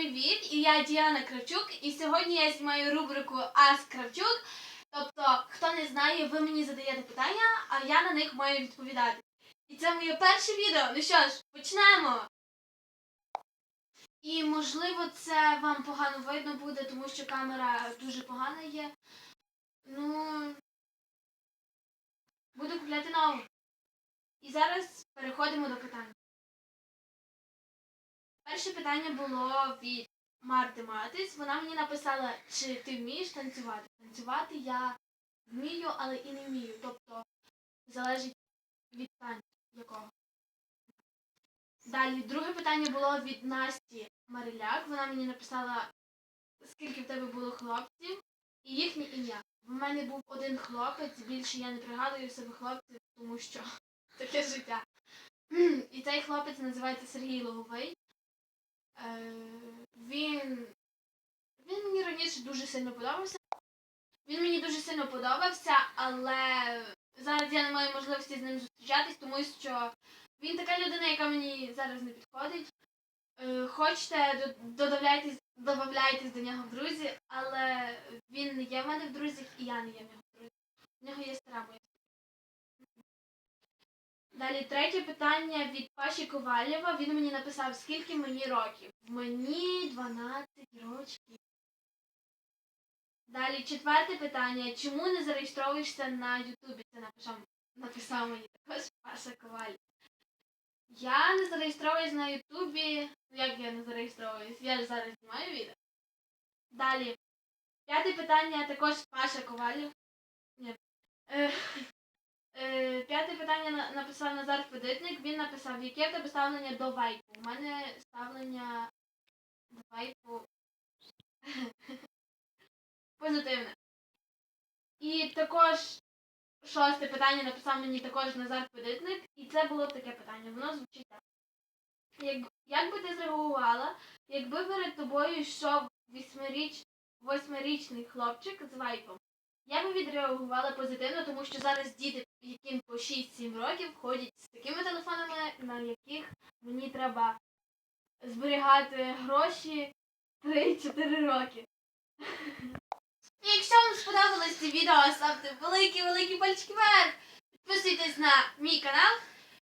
привіт! І я Діана Кравчук, і сьогодні я знімаю рубрику Ас Кравчук. Тобто, хто не знає, ви мені задаєте питання, а я на них маю відповідати. І це моє перше відео. Ну що ж, почнемо! І можливо це вам погано видно буде, тому що камера дуже погана є. Ну буду купляти нову. І зараз переходимо до питань. Перше питання було від Марти Матис. Вона мені написала, чи ти вмієш танцювати. Танцювати я вмію, але і не вмію. Тобто залежить від танцю якого. Далі, друге питання було від Насті Мариляк. Вона мені написала, скільки в тебе було хлопців і їхнє ім'я. В мене був один хлопець, більше я не пригадую себе хлопців, тому що таке життя. І цей хлопець називається Сергій Логовий. Е, він, він мені раніше дуже сильно подобався. Він мені дуже сильно подобався, але зараз я не маю можливості з ним зустрічатись, тому що він така людина, яка мені зараз не підходить. Е, Хочете, до- додавляйтесь, додавляйтесь до нього в друзі, але він не є в мене в друзях і я не є в нього в друзях. В нього є стара моя. Далі третє питання від Паші Ковалєва. Він мені написав, скільки мені років. Мені 12 років. Далі четверте питання. Чому не зареєстровуєшся на Ютубі? Це написав, написав мені також Паша Ковалєв. Я не зареєстровуюсь на Ютубі. Ну як я не зареєстровуюсь? Я ж зараз знімаю відео. Далі. П'яте питання також Паша Ковалєв. Ні. Е, Е, П'яте питання написав Назар Федитник. Він написав, яке в тебе ставлення до вайпу? У мене ставлення до вайпу позитивне. І також шосте питання написав мені також Назар Федитник. І це було таке питання. Воно звучить так. Як, як би ти зреагувала, якби перед тобою йшов восьмиріч, восьмирічний хлопчик з вайпом? Я би відреагувала позитивно, тому що зараз діти, яким по 6-7 років, ходять з такими телефонами, на яких мені треба зберігати гроші 3-4 роки. Якщо вам сподобалось це відео, ставте великі-великі пальчики вверх. Підписуйтесь на мій канал,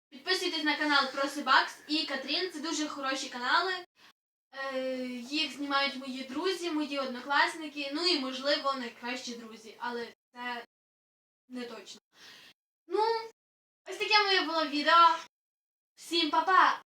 підписуйтесь на канал Просибакс і Катрін. Це дуже хороші канали. Е, їх знімають мої друзі, мої однокласники, ну і, можливо, найкращі друзі, але це не точно. Ну, ось таке моє було відео. Всім па-па!